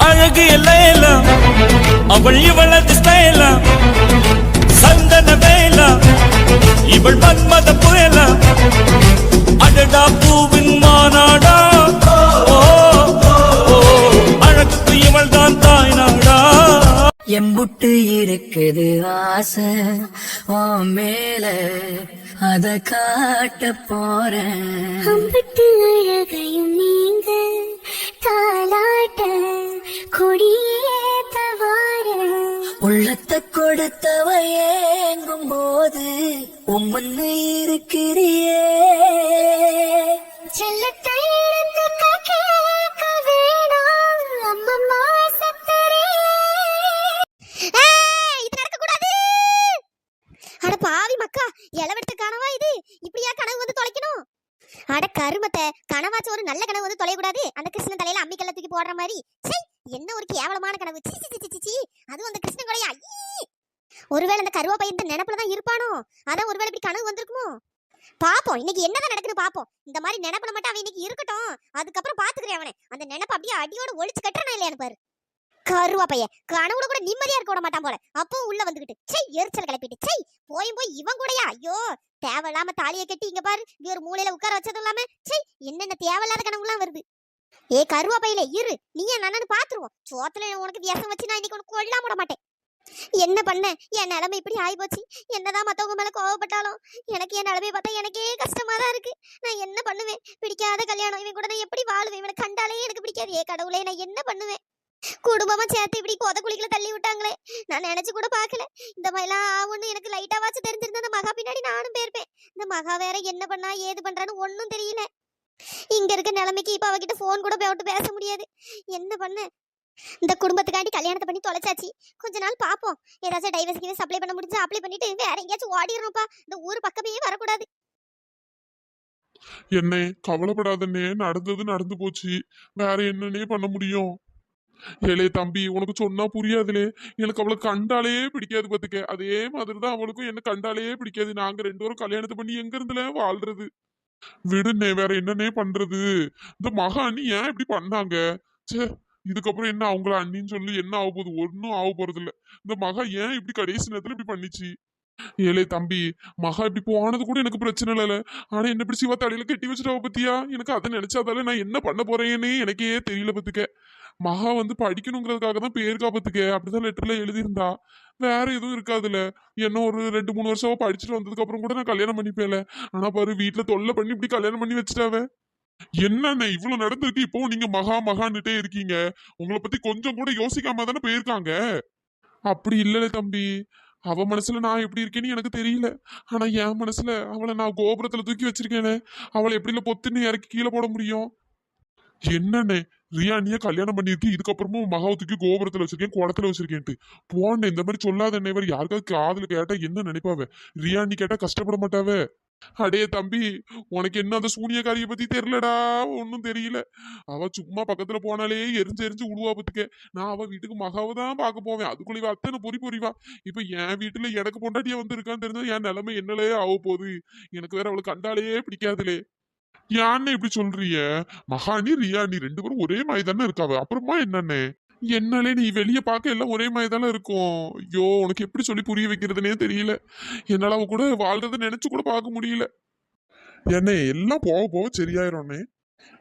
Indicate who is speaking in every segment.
Speaker 1: அழகு எல்லாம் அவள் இவளது ஸ்டைலா சந்தன வேலா இவள் மன்மத புயலா? அடடா பூவின் மாநாடா ஓ, ஓ, ஓ, அழகுக்கு இவள் தான் தாய் நாடா
Speaker 2: எம்புட்டு இருக்குது ஆசை உன் மேல அத காட்ட போறேன்.
Speaker 3: அழகையும் நீங்க கொடியேத்த வார
Speaker 2: உள்ளத்தை கொடுத்தவ ஏங்கும் போது உம்மன்னு இருக்கிறியே.
Speaker 3: செல்லத்தை பாவி மக்கா இளவெடுத்த கனவா இது? இப்படியா கனவு வந்து தொலைக்கணும்? அட கருமத்தை கனவாச்சும் ஒரு நல்ல கனவு வந்து தொலையக்கூடாது. அந்த கிருஷ்ணன் தலையில அம்மிக்கல்ல தூக்கி போடுற மாதிரி. என்ன ஒரு கேவலமான கனவு? சி சி சி சி சி அதுவும் அந்த கிருஷ்ணன் கொலையா? ஒருவேளை அந்த கருவா பையன் இந்த நினப்புல தான் இருப்பானோ? அதான் ஒருவேளை இப்படி கனவு வந்திருக்குமோ? பாப்போம் இன்னைக்கு என்னதான் நடக்குன்னு பாப்போம். இந்த மாதிரி நினைப்புல மட்டும் அவன் இன்னைக்கு இருக்கட்டும். அதுக்கப்புறம் பாத்துக்கிறேன் அவனை. அந்த நினைப்பு அப்படியே அடியோட ஒழிச்சு கட்டுறானா இல்லையான்னு பாரு. கருவா பையன். கனவுல கூட நிம்மதியா இருக்க விட மாட்டான் போல. அப்போ உள்ள வந்துகிட்டு சை எரிச்சல் கிளப்பிட்டு சை போயும் போய் இவன் கூடயா? ஐயோ தேவையில்லாம தாலியை கட்டி இங்க பாரு. இங்க ஒரு மூலையில உட்கார வச்சதும் இல்லாம சை என்னென்ன தேவையில்லாத கனவுலாம் வருது. ஏ கருவா பையில இரு. நீ என் அண்ணனு பாத்துருவோம் சோத்துல உனக்கு வியசம் வச்சு நான் இன்னைக்கு உனக்கு விட மாட்டேன். என்ன பண்ண? என் நிலைமை இப்படி ஆயிப்போச்சு. என்னதான் மத்தவங்க மேல கோவப்பட்டாலும் எனக்கு என் நிலைமை பார்த்தா எனக்கே கஷ்டமா தான் இருக்கு. நான் என்ன பண்ணுவேன்? பிடிக்காத கல்யாணம். இவன் கூட நான் எப்படி வாழுவேன்? இவனை கண்டாலே எனக்கு பிடிக்காது. ஏ கடவுளே நான் என்ன பண்ணுவேன்? குடும்பமா சேர்த்து இப்படி கொத குழிக்குள்ள தள்ளி விட்டாங்களே. நான் நினைச்சு கூட பாக்கல இந்த மாதிரிலாம் ஆகும்னு எனக்கு லைட்டா வாச்சு தெரிஞ்சிருந்தா அந்த மகா பின்னாடி நானும் போயிருப்பேன். இந்த மகா வேற என்ன பண்ணா ஏது பண்றான்னு ஒன்னும் தெரியல. இங்க இருக்க நிலைமைக்கு இப்ப அவகிட்ட போன் கூட போட்டு பேச முடியாது. என்ன பண்ண? இந்த குடும்பத்துக்காண்டி கல்யாணத்தை பண்ணி தொலைச்சாச்சு. கொஞ்ச நாள் பாப்போம். ஏதாச்சும் டைவர்ஸ் கிவர்ஸ் அப்ளை பண்ண முடிஞ்சா அப்ளை பண்ணிட்டு வேற எங்கேயாச்சும் ஓடிடணும்ப்பா இந்த ஊர் பக்கமே வரக்கூடாது.
Speaker 4: என்னே கவலைப்படாதண்ணே. நடந்தது நடந்து போச்சு. வேற என்னன்னே பண்ண முடியும்? ஏலே தம்பி உனக்கு சொன்னா புரியாதுலே. எனக்கு அவளை கண்டாலே பிடிக்காது பாத்துக்க. அதே மாதிரிதான் அவளுக்கும் என்ன கண்டாலே பிடிக்காது. நாங்க ரெண்டு பேரும் கல்யாணத்தை பண்ணி எங்க இருந்துல? வாழ்றது. விடுனே வேற என்னன்னே பண்றது? இந்த மகா அண்ணி ஏன் இப்படி பண்ணாங்க? ச்சே இதுக்கப்புறம் என்ன அவங்கள அண்ணின்னு சொல்லி என்ன ஆக போகுது? ஒன்னும் ஆக போறது இல்ல இந்த மகா ஏன் இப்படி கடைசி நேரத்துல இப்படி பண்ணிச்சு? ஏலே தம்பி மகா இப்படி போனது கூட எனக்கு பிரச்சனை இல்ல ஆனா என்ன இப்படி சிவா தலையில கட்டி வச்சுட்டா பத்தியா? எனக்கு அதை நினைச்சாதால நான் என்ன பண்ண போறேன்னு எனக்கே தெரியல பத்துக்க. மகா வந்து படிக்கணுங்கிறதுக்காக தான் பேருக்கா பத்துக்க. அப்படிதான் லெட்டர்ல எழுதியிருந்தா. வேற எதுவும் இருக்காதுல்ல என்ன ஒரு ரெண்டு மூணு வருஷம் படிச்சுட்டு வந்ததுக்கு அப்புறம் கூட நான் கல்யாணம் பண்ணிப்பேல ஆனா பாரு வீட்டுல தொல்லை பண்ணி இப்படி கல்யாணம் பண்ணி வச்சுட்டாவ. என்னண்ணே இவ்வளவு நடந்திருக்கு? இப்போ நீங்க மகா மகான்னுட்டே இருக்கீங்க. உங்களை பத்தி கொஞ்சம் கூட யோசிக்காம தானே போயிருக்காங்க? அப்படி இல்லல தம்பி. அவ மனசுல நான் எப்படி இருக்கேன்னு எனக்கு தெரியல. ஆனா என் மனசுல அவளை நான் கோபுரத்துல தூக்கி வச்சிருக்கேனே. அவளை எப்படில பொத்துன்னு இறக்கி கீழே போட முடியும்? என்னண்ணே? ரியா நீயே கல்யாணம் பண்ணிருக்கு இதுக்கப்புறமும் மகாவை தூக்கி கோபுரத்துல வச்சிருக்கேன் குளத்துல வச்சிருக்கேன்ட்டு. போன இந்த மாதிரி சொல்லாத என்னை இவர் யாருக்காவது காதல் கேட்டா என்ன நினைப்பாவே? ரியா நீ கேட்டா கஷ்டப்பட மாட்டாவே? அடே தம்பி உனக்கு என்ன அந்த சூனியக்காரிய பத்தி தெரியலடா? ஒன்னும் தெரியல. அவ சும்மா பக்கத்துல போனாலே எரிஞ்சு எரிஞ்சு விடுவா பத்துக்க. நான் அவ வீட்டுக்கு மகாவை தான் பார்க்க போவேன். அதுக்குள்ள இவ அத்தனை பொறி பொறிவா. இப்ப என் வீட்டுல எனக்கு பொண்டாட்டியா வந்து இருக்கான்னு தெரிஞ்சா என் நிலைமை என்னலே ஆக போகுது. எனக்கு வேற அவளை கண்டாலே பிடிக்காதுலே. யான்னு இப்படி சொல்றிய மகாணி ரியா நீ ரெண்டு பேரும் ஒரே மாதிரி தானே இருக்காவ. அப்புறமா என்னண்ணே? என்னாலே நீ வெளியே பார்க்க எல்லாம் ஒரே மாதிரி தானே இருக்கும். ஐயோ உனக்கு எப்படி சொல்லி புரிய வைக்கிறதுனே தெரியல. என்னால் அவ கூட வாழ்றத நினைச்சு கூட பார்க்க முடியல. என்ன எல்லாம் போக போக சரியாயிரும்னே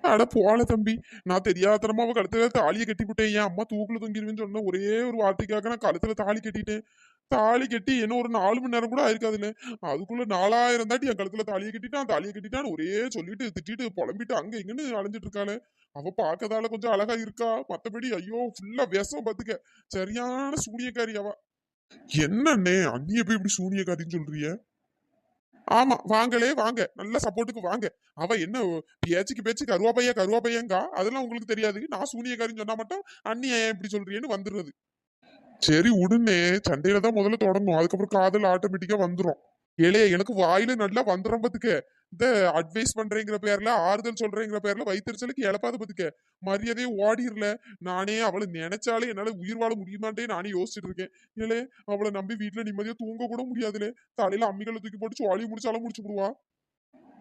Speaker 4: அட போல தம்பி நான் தெரியாதனமா அவ கழுத்துல தாலியை கட்டி விட்டேன் என் அம்மா தூக்குல தொங்கிடுவேன்னு சொன்ன ஒரே ஒரு வார்த்தைக்காக நான் கழுத்துல தாலி கட்டிட்டேன். தாலி கட்டி என்ன ஒரு நாலு மணி நேரம் கூட ஆயிருக்காதுல்ல அதுக்குள்ள நாலாயிரம் தாட்டி என் கழுத்துல தாலியை கட்டிட்டான் தாலியை கட்டிட்டான்னு ஒரே சொல்லிட்டு திட்டிட்டு புலம்பிட்டு அங்க இங்கன்னு அலைஞ்சிட்டு இருக்காளே. அவ பார்க்கதால கொஞ்சம் அழகா இருக்கா? மத்தபடி ஐயோ ஃபுல்லா விஷம் பாத்துக்க. சரியான சூனியக்காரி அவ. என்னண்ணே அண்ணிய போய் இப்படி சூனியக்காரின்னு சொல்றிய ஆமா வாங்களே வாங்க. நல்ல சப்போர்ட்டுக்கு வாங்க. அவ என்ன பேச்சுக்கு பேச்சு கருவாப்பையா கருவாப்பையங்கா? அதெல்லாம் உங்களுக்கு தெரியாது. நான் சூனியக்காரின்னு சொன்னா மட்டும் அண்ணி ஏன் இப்படி சொல்றியேன்னு வந்துடுறது. சரி உடனே சண்டையில தான் முதல்ல தொடங்கும் அதுக்கப்புறம் காதல் ஆட்டோமேட்டிக்கா வந்துடும் ஏலே எனக்கு வாயில நல்லா வந்துடும் பத்துக்க. இந்த அட்வைஸ் பண்றேங்கிற பேர்ல ஆறுதல் சொல்றேங்கிற பேர்ல வைத்தறிச்சலுக்கு இழப்பாத பத்துக்க. மரியாதையே ஓடிரல. நானே அவளை நினைச்சாலே என்னால உயிர் வாழ முடியுமான்ட்டே நானே யோசிச்சுட்டு இருக்கேன். ஏலே அவளை நம்பி வீட்டுல நிம்மதியா தூங்க கூட முடியாதுலே. தலையில அம்மிகளை தூக்கி போட்டு சோழியை முடிச்சாலும் முடிச்சு விடுவா.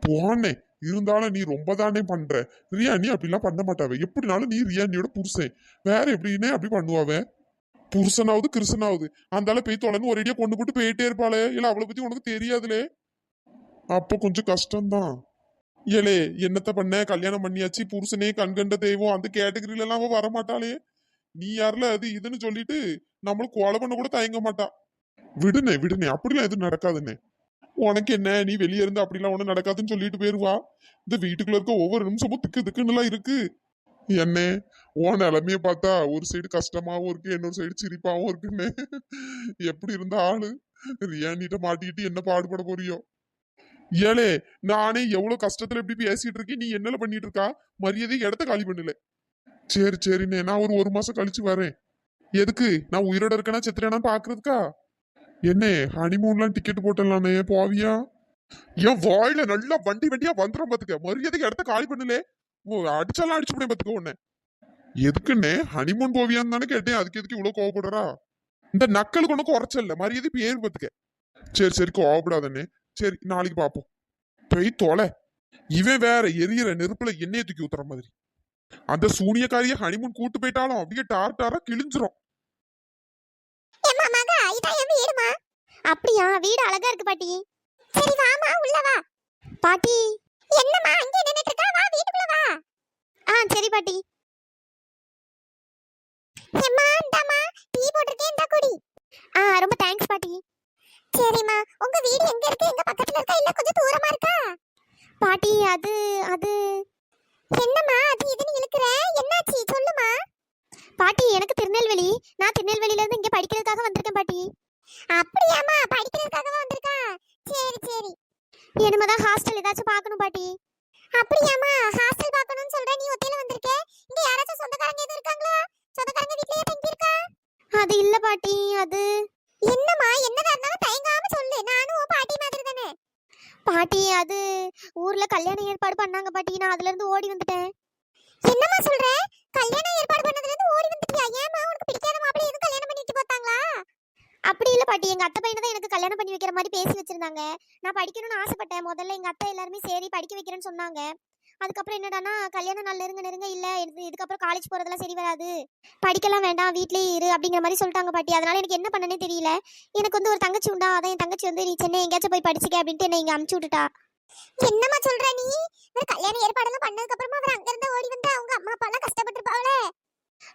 Speaker 4: போனே. இருந்தாலும் நீ ரொம்ப தானே பண்ற. ரியா நீ அப்படிலாம் பண்ண மாட்டாவே. எப்படினாலும் நீ ரியா புருஷன். வேற எப்படின்னே அப்படி பண்ணுவாவே. புருஷனாவது கிருஷ்ணனாவது. அந்தால போய் தொலைன்னு ஒரேடியா கொண்டு போட்டு போயிட்டே இருப்பாளே. இல்ல அவளை பத்தி உனக்கு தெரியாதுலே. அப்போ கொஞ்சம் கஷ்டம்தான். ஏலே என்னத்த பண்ண? கல்யாணம் பண்ணியாச்சு. புருஷனே கண்கண்ட தெய்வம். அந்த கேட்டகரியில எல்லாம் அவ வரமாட்டாளே. நீ யாருல? அது இதுன்னு சொல்லிட்டு நம்மளுக்கு கொலை பண்ண கூட தயங்க மாட்டா. விடுனே விடுனே. அப்படிலாம் எதுவும் நடக்காதுண்ணே உனக்கு என்ன? நீ வெளியே இருந்து அப்படிலாம் ஒண்ணும் நடக்காதுன்னு சொல்லிட்டு போயிருவா. இந்த வீட்டுக்குள்ள இருக்க ஒவ்வொரு நிமிஷமும் திக்கு திக்குன்னுலாம் இருக்கு. என்ன உன் நிலைமைய பார்த்தா ஒரு சைடு கஷ்டமாவும் இருக்கு இன்னொரு சைடு சிரிப்பாவும் இருக்குன்னு. எப்படி இருந்த ஆளு ரியானிட்ட மாட்டிக்கிட்டு என்ன பாடுபட போறியோ? ஏலே நானே எவ்வளவு கஷ்டத்துல இப்படி பேசிட்டு இருக்கேன் நீ என்னல பண்ணிட்டு இருக்கா? மரியாதை இடத்த காலி பண்ணல. சரி சரிண்ணே நான் ஒரு ஒரு மாசம் கழிச்சு வரேன். எதுக்கு? நான் உயிரோட இருக்கேனா செத்துறேனா பாக்குறதுக்கா? என்ன ஹனிமூன்லாம் டிக்கெட் போட்டலானே போவியா? என் வாயில நல்லா வண்டி வண்டியா வந்துடும் பாத்துக்க. மரியாதைக்கு இடத்த காலி பண்ணலே. ஓ அடிச்சாலாம் அடிச்சு முடியும் பாத்துக்க உன்னை. எதுக்குண்ணே? ஹனிமூன் போவியான்னு தானே கேட்டேன். அதுக்கு எதுக்கு இவ்வளவு கோவப்படுறா? இந்த நக்கலுக்கு ஒன்றும் குறைச்சல மரியாதை பேர் பாத்துக்க. சரி சரி கோவப்படாதண்ணே. சரி நாளைக்கு பாப்போம். போய் தொலை. இவன் வேற எரியற நெருப்புல எண்ணெயை தூக்கி ஊத்துற மாதிரி. அந்த சூனியக்காரிய ஹனிமூன் கூட்டு போயிட்டாலும் அப்படியே டார் டாரா கிழிஞ்சிரும்.
Speaker 3: அப்படியா வீடு அழகா இருக்கு பாட்டி. சரி வாமா உள்ள வா. பாட்டி என்னம்மா அங்கே நின்னுட்டு இருக்கா? வா வீட்டுக்குள்ள வா. ஆ சரி பாட்டி. எம்மா இந்தாம்மா டீ போட்டிருக்கேன் இந்தா குடி. ஆ ரொம்ப தேங்க்ஸ் பாட்டி. சரிம்மா உங்க வீடு எங்க இருக்கு? எங்க பக்கத்துல இருக்கா? இல்ல கொஞ்சம் தூரமா இருக்கா? பாட்டி அது அது. என்னம்மா அது இதுன்னு இழுக்கிற? என்னாச்சு? சொல்லுமா பாட்டி எனக்கு திருநெல்வேலி. நான் திருநெல்வேலியில இருந்து இங்க படிக்கிறதுக்காக வந்திருக்கேன் பாட்டி. அப்படியாமா படிக்கிறதுக்காக வந்திருக்கா? சரி சரி. இனிமேதான் ஹாஸ்டல் ஏதாச்சும் பார்க்கணும் பாட்டி. அப்படியாமா ஹாஸ்டல் பார்க்கணும்னு சொல்ற நீ ஒத்தையில வந்திருக்க? இங்க யாராச்சும் சொந்தக்காரங்க எதுவும் இருக்காங்களா? சொந்தக்காரங்க வீட்லயே தங்கி இருக்கா அது இல்ல பாட்டி அது என்னம்மா என்னதா இருந்தாலும் தயங்காம சொல்லு. நானும் உன் பாட்டி மாதிரி தானே பாட்டி அது ஊர்ல கல்யாணம் ஏற்பாடு பண்ணாங்க பாட்டி. நான் அதுல இருந்து ஓடி வந்துட்டேன். என்னம்மா சொல்ற? கல்யாணம் ஏற்பாடு பண்ணதுல இருந்து ஓடி வந்துட்டியா? ஏமா உனக்கு பிடிக்காத மாப்பிள்ளை எதுவும் கல்யாணம் பண்ணி வச்சு போத்தாங்களா? அப்படி இல்ல பாட்டி. எங்க அத்தை பையனை தான் எனக்கு கல்யாணம் பண்ணி வைக்கிற மாதிரி பேசி வச்சிருந்தாங்க. நான் படிக்கணும்னு ஆசைப்பட்டேன். முதல்ல எங்க அத்தை எல்லாருமே சரி படிக்க வைக்கிறேன்னு சொன்னாங்க. அதுக்கப்புறம் என்னடான்னா கல்யாணம் நாள் நெருங்க நெருங்க இல்ல இது- இதுக்கப்புறம் காலேஜ் போறதெல்லாம் சரி வராது. படிக்கலாம் வேண்டாம் வீட்லயே இரு அப்படிங்கிற மாதிரி சொல்லிட்டாங்க பாட்டி. அதனால எனக்கு என்ன பண்ணனே தெரியல. எனக்கு வந்து ஒரு தங்கச்சி உண்டா? அதான் என் தங்கச்சி வந்து நீ சென்னை எங்கேயாச்சும் போய் படிச்சுக்க அப்படின்ட்டு என்ன இங்க அமுச்சு விட்டுட்டா. என்னம்மா சொல்ற நீ? ஒரு கல்யாண ஏற்பாடெல்லாம் பண்ணதுக்கு அப்புறமா அவர் அங்க இருந்து ஓடி வந்து அவங்க அம்மா அப்பா எல்லாம் கஷ்டப்பட்டிருப்பாங்களே.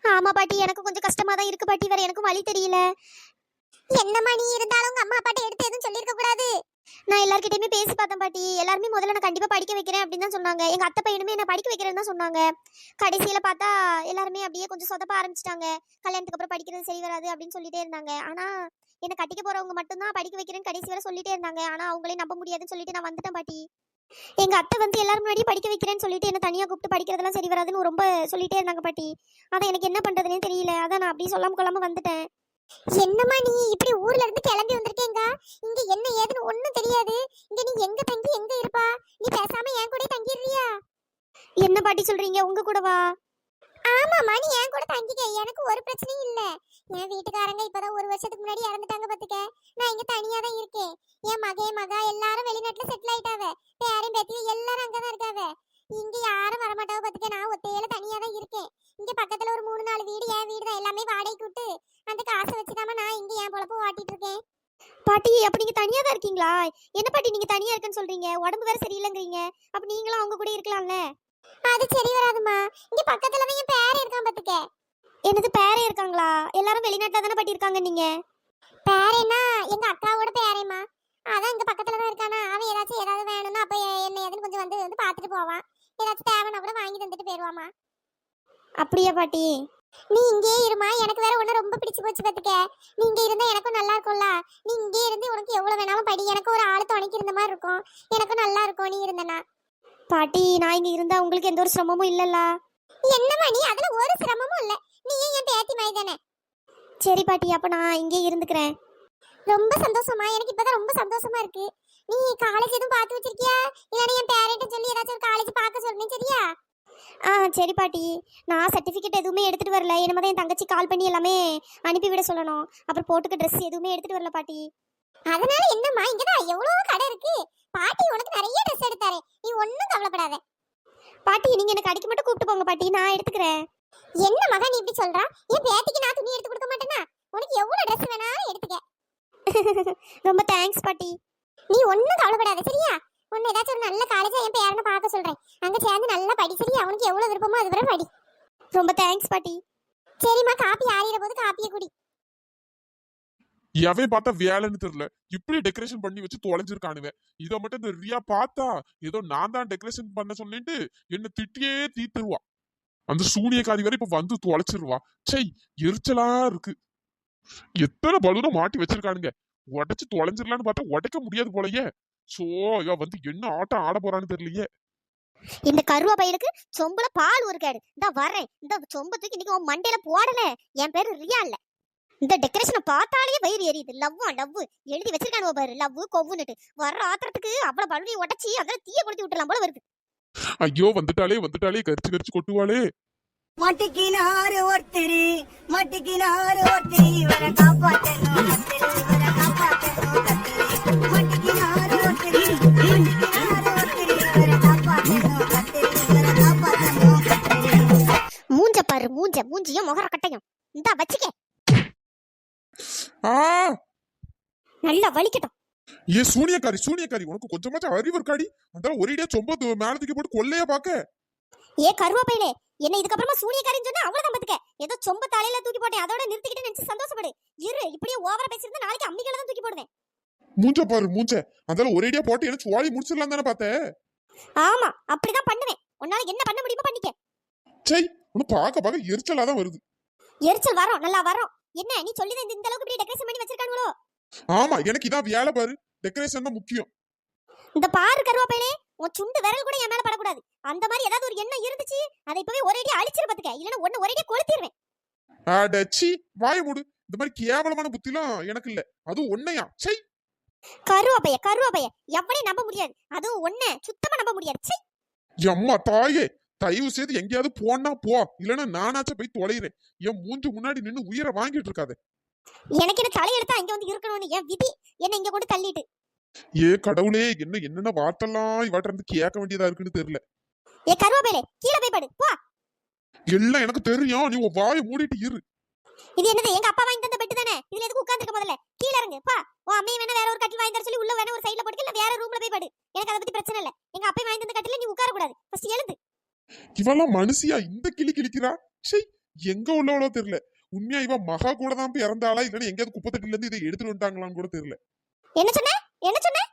Speaker 3: ஆமா பாட்டி எனக்கு கொஞ்சம் கஷ்டமா தான் இருக்கு பாட்டி. வேற எனக்கும் வழி தெரியல. என்னம்மா நீ இருந்தாலும் உங்க அம்மா அப்பாட்ட எடுத்து எதுவும் சொல்லிருக்க கூடாது. நான் எல்லார்கிட்டயுமே பேசி பார்த்தேன் பாட்டி. எல்லாருமே முதல்ல நான் கண்டிப்பா படிக்க வைக்கிறேன் அப்படின்னு தான் சொன்னாங்க. எங்க அத்தை பையனுமே என்ன படிக்க வைக்கிறேன்னு தான் சொன்னாங்க. கடைசியில பார்த்தா எல்லாருமே அப்படியே கொஞ்சம் சொதப்ப ஆரம்பிச்சிட்டாங்க. கல்யாணத்துக்கு அப்புறம் படிக்கிறது சரி வராது அப்படின்னு சொல்லிட்டே இருந்தாங்க. ஆனா என்னை கட்டிக்க போறவங்க மட்டும்தான் படிக்க வைக்கிறேன்னு கடைசி வரை சொல்லிட்டே இருந்தாங்க. ஆனா அவங்களே நம்ப முடியாதுன்னு சொல்லிட்டு நான் வந்துட்டேன் பாட்டி. எங்க அத்தை வந்து எல்லாரும் முன்னாடி படிக்க வைக்கிறேன்னு சொல்லிட்டு என்ன தனியா கூப்பிட்டு படிக்கிறதெல்லாம் சரி வராதுன்னு ரொம்ப சொல்லிட்டே இருந்தாங்க பாட்டி. அதான் எனக்கு என்ன பண்றதுனே தெரியல. அதான் நான் அப்படியே சொல்லாமல் கொள்ளாமல் வந்துட்டேன். என்னம்மா நீ? இப்படி ஊர்ல இருந்து கிளம்பி வந்திருக்கேங்க. இங்க என்ன ஏதுன்னு ஒண்ணும் தெரியாது. இங்க நீ எங்க தங்கி எங்க இருப்பா? நீ பேசாம என் கூட தங்கிடுறியா? என்ன பாட்டி சொல்றீங்க? உங்க கூடவா ஆமாம்மா நீ என் கூட தங்கிக்க. எனக்கு ஒரு பிரச்சனையும் இல்ல. என் வீட்டுக்காரங்க இப்பதான் ஒரு வருஷத்துக்கு முன்னாடி இறந்துட்டாங்க பாத்துக்க. நான் இங்க தனியா தான் இருக்கேன். என் மகே மகா எல்லாரும் வெளிநாட்டுல செட்டில் ஆயிட்டாவ. பேரன் பேத்தியும் எல்லாரும் அங்கதான் இருக்காவ. இங்க யாரும் பாட்டி அப்ப நீங்க தனியா தான் இருக்கீங்களா? என்ன பாட்டி நீங்க தனியா இருக்குன்னு சொல்றீங்க? உடம்பு வேற சரியில்லைங்கிறீங்க. அப்ப நீங்களும் அவங்க கூட இருக்கலாம்ல? அது சரி வராதுமா இங்க பக்கத்துல தான் என் பேரன் இருக்கான் பாத்துக்க. எனது பேரன் இருக்காங்களா? எல்லாரும் வெளிநாட்டுல தானே பாட்டி இருக்காங்க நீங்க? பேரேனா எங்க அக்காவோட பேரேம்மா. அதான் இங்க பக்கத்துல தான் இருக்கானா. அவன் ஏதாச்சும் ஏதாவது வேணும்னா அப்ப என்ன ஏதுன்னு கொஞ்சம் வந்து வந்து பாத்துட்டு போவான். ஏதாச்சும் தேவைன்னா கூட வாங்கி தந்துட்டு போயிருவாமா அப்படியா பாட்டி? நீ இங்கே இருமா. எனக்கு வேற ஒண்ணு ரொம்ப பிடிச்சு போச்சு பாத்துக்க. நீ இங்க இருந்தா எனக்கும் நல்லா இருக்கும்ல. நீ இங்கே இருந்து உனக்கு எவ்வளவு வேணாலும் படி. எனக்கு ஒரு ஆள் துணைக்கு இருந்த மாதிரி இருக்கும். எனக்கும் நல்லா இருக்கும் நீ இருந்தனா. பாட்டி நான் இங்க இருந்தா உங்களுக்கு எந்த ஒரு சிரமமும் இல்லல்ல. என்னம்மா நீ? அதுல ஒரு சிரமமும் இல்ல. நீ என் பேத்தி மாதிரி தானே. சரி பாட்டி அப்ப நான் இங்கே இருந்துக்கிறேன். ரொம்ப சந்தோஷமா எனக்கு இப்பதான் ரொம்ப சந்தோஷமா இருக்கு. நீ காலேஜ் எதுவும் பார்த்து வச்சிருக்கியா? இல்லனா என் பேரண்ட்ட சொல்லி ஏதாச்சும் ஒரு காலேஜ் பார்க்க சொல்லணும் சரியா? ஆ சரி பாட்டி. நான் சர்டிஃபிகேட் எதுவுமே எடுத்துட்டு வரல. இனிமே தான் என் தங்கச்சி கால் பண்ணி எல்லாமே அனுப்பிவிட சொல்லணும். அப்புறம் போட்டுக்க ட்ரெஸ் எதுவுமே எடுத்துட்டு வரல பாட்டி. அதனால என்னம்மா இங்கதான் எவ்வளவு கடை இருக்கு. பாட்டி உனக்கு நிறைய ட்ரெஸ் எடுத்தாரு நீ ஒண்ணும் கவலைப்படாத. பாட்டி நீங்க எனக்கு அடிக்க மட்டும் கூப்பிட்டு போங்க பாட்டி. நான் எடுத்துக்கிறேன். என்ன மகா நீ இப்படி சொல்றா? என் பேத்திக்கு நான் துணி எடுத்து கொடுக்க மாட்டேனா? உனக்கு எவ்வளவு ட்ரெஸ் வேணாலும் எடுத்துக்க. ரொம்ப தேங்க்ஸ் பாட்டி. நீ ஒண்ணும் கவலைப்படாத சரியா? உன்னை ஏதாச்சும் ஒரு நல்ல காலேஜா என் பேரனை பார்க்க சொல்றேன். அங்க சேர்ந்து நல்லா படி. சரியா அவனுக்கு எவ்வளவு விருப்பமோ அது வரை படி. ரொம்ப தேங்க்ஸ் பாட்டி. சரிம்மா காப்பி ஆறிற போது காப்பியை குடி.
Speaker 4: எவன் பார்த்தா வேலைன்னு தெரியல. இப்படி டெக்கரேஷன் பண்ணி வச்சு தொலைஞ்சிருக்கானுவ. இத மட்டும் இந்த ரியா பார்த்தா ஏதோ நான் தான் டெக்கரேஷன் பண்ண சொல்லிட்டு என்ன திட்டியே தீத்துருவா. அந்த சூனியக்காரி வரை இப்ப வந்து தொலைச்சிருவா. சை எரிச்சலா இருக்கு. எத்தனை பலூனை மாட்டி வச்சிருக்கானுங்க. உடைச்சு தொலைஞ்சிடலான்னு பார்த்தா உடைக்க முடியாது போலயே. சோ இவ வந்து என்ன ஆட்டம் ஆட போறான்னு தெரியலையே.
Speaker 3: இந்த கருவா பையனுக்கு சொம்புல பால் ஒரு கேடு. இந்த வரேன் இந்த சொம்ப தூக்கி இன்னைக்கு உன் மண்டையில போடல. என் பேரு ரியா இல்ல. இந்த டெக்கரேஷனை பார்த்தாலே வயிறு எரியுது. லவ்வா லவ். எழுதி வச்சிருக்கானுவ பாரு. லவ் கொவ்வுன்னுட்டு. வர்ற ஆத்திரத்துக்கு அவ்வளவு பழுவியை உடச்சி அதில் தீய கொடுத்து விட்டுலாம் போல வருது
Speaker 4: ஐயோ வந்துட்டாலே வந்துட்டாலே கரிச்சு கரிச்சு கொட்டுவாளே.
Speaker 2: மட்டிக்கினாரு ஒருத்தரு மட்டிக்கினாரு ஒருத்தரு. இவரை காப்பாத்தணும் கத்திரி, இவரை காப்பாத்தணும்.
Speaker 3: மூஞ்ச மூஞ்சியும் முகர கட்டையும் இந்தா வச்சுக்க. நல்லா வலிக்கட்டும்.
Speaker 4: ஏ சூனியக்காரி சூனியக்காரி உனக்கு கொஞ்சமாச்சும் அறிவு இருக்காடி. அதான் ஒரேடியா சொம்ப மேல தூக்கி போட்டு கொள்ளையா பாக்க.
Speaker 3: ஏ கருவா பையனே என்ன இதுக்கப்புறமா சூனியக்காரின்னு சொன்னா அவ்வளவுதான் பாத்துக்க. ஏதோ சொம்ப தலையில தூக்கி போட்டேன் அதோட நிறுத்திக்கிட்டு நினைச்சு சந்தோஷப்படு. இரு இப்படியே ஓவரா பேசியிருந்தா நாளைக்கு அம்மிகளை தான் தூக்கி போடுவேன்.
Speaker 4: மூஞ்ச பாரு மூஞ்ச. அதெல்லாம் ஒரேடியா போட்டு என்ன சுவாலி முடிச்சிடலாம் தானே பார்த்தேன்
Speaker 3: ஆமா அப்படிதான் பண்ணுவேன். உன்னால என்ன பண்ண முடியுமோ பண்ணிக்க.
Speaker 4: சை உனக்கு பார்க்க பார்க்க எரிச்சலா தான் வருது.
Speaker 3: எரிச்சல் வரும் நல்லா வரும். என்ன நீ சொல்லி இந்த இந்த அளவுக்கு இப்படி டெக்கரேஷன் பண்ணி வச்சிருக்கானுங்களோ
Speaker 4: ஆமா எனக்கு இதான் வேலை பாரு. டெக்கரேஷன் தான் முக்கியம்.
Speaker 3: இந்த பாரு கருவாப்பையிலே உன் சுண்டு விரல் கூட என் மேல படக்கூடாது. அந்த மாதிரி ஏதாவது ஒரு எண்ணம் இருந்துச்சு அதை இப்பவே ஒரேடி அழிச்சிரு பாத்துக்க. இல்லன்னா ஒன்னு ஒரேடி கொளுத்திடுவேன்
Speaker 4: அடச்சி வாய மூடு. இந்த மாதிரி கேவலமான புத்திலாம் எனக்கு இல்ல. அதுவும் ஒன்னையா சை.
Speaker 3: கருவாப்பைய கருவாப்பைய. எவனையும் நம்ப முடியாது. அதுவும் ஒண்ணு சுத்தமா நம்ப முடியாது. சீ.
Speaker 4: அம்மா தாயே தயவு செய்து எங்கேயாவது போனா போ. இல்லைன்னா நானாச்சும் போய் தொலைகிறேன் என் மூஞ்சு முன்னாடி நின்னு உயிரை வாங்கிட்டு இருக்காத.
Speaker 3: எனக்கு என்ன தலையெழுத்தா இங்க வந்து இருக்கணும்னு? என் விதி. என்ன இங்க கொண்டு தள்ளிட்டு.
Speaker 4: ஏ கடவுளே என்ன என்னென்ன வார்த்தைலாம் இவாட்ட இருந்து கேட்க வேண்டியதா இருக்குன்னு தெரியல.
Speaker 3: ஏ கருவாப்பையிலே கீழே போய் படு. போ.
Speaker 4: எல்லாம் எனக்கு தெரியும். நீ உன் வாயை மூடிட்டு இரு.
Speaker 3: இது என்னது? எங்க அப்பா வாங்கி தந்த பெட்டு தானே? இதுல எதுக்கு உட்கார்ந்துருக்க முதல்ல? கீழ இறங்கு. பா. உன் அம்மையை வேணா வேற ஒரு கட்டில் வாங்கி தர சொல்லி உள்ள வேணா ஒரு சைடுல போட்டு இல்ல வேற ரூம்ல போய் படு. எனக்கு அதை பத்தி பிரச்சனை இல்ல. எங்க அப்பா வாங்கி தந்த கட்டில நீ உட்கார கூடாது ஃபர்ஸ்ட் எழுந்து.
Speaker 4: இவெல்லாம் மனுஷியா? இந்த கிளி கிழிக்கிறா? சை எங்க உள்ளவளோ தெரியல. உண்மையா இவ மகா கூட தான் போய் இறந்தாளா இல்லைன்னா எங்கேயாவது குப்பத்தட்டில இருந்து இதை எடுத்துட்டு வந்துட்டாங்களான்னு கூட தெரியல.
Speaker 3: என்ன சொன்ன? என்ன சொன்ன?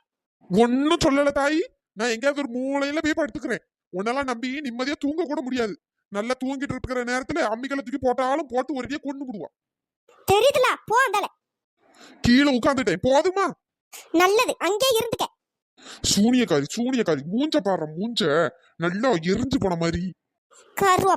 Speaker 4: ஒன்னும் சொல்லல தாயி. நான் எங்கேயாவது ஒரு மூலையில போய் படுத்துக்கிறேன். உன்னெல்லாம் நம்பி நிம்மதியா தூங்க கூட முடியாது. நல்லா தூங்கிட்டு இருக்கிற நேரத்துல அம்மிகளை தூக்கி போட்டாலும் போட்டு ஒரேடியா கொண்டு விடுவான்
Speaker 3: தெரியுதுல போ அந்தால
Speaker 4: கீழே உட்காந்துட்டேன். போதுமா?
Speaker 3: நல்லது அங்கே இருந்துக்க.
Speaker 4: சூனியக்காரி சூனியக்காரி மூஞ்ச பாடுற மூஞ்ச. நல்லா எரிஞ்சு போன மாதிரி.
Speaker 3: கருவா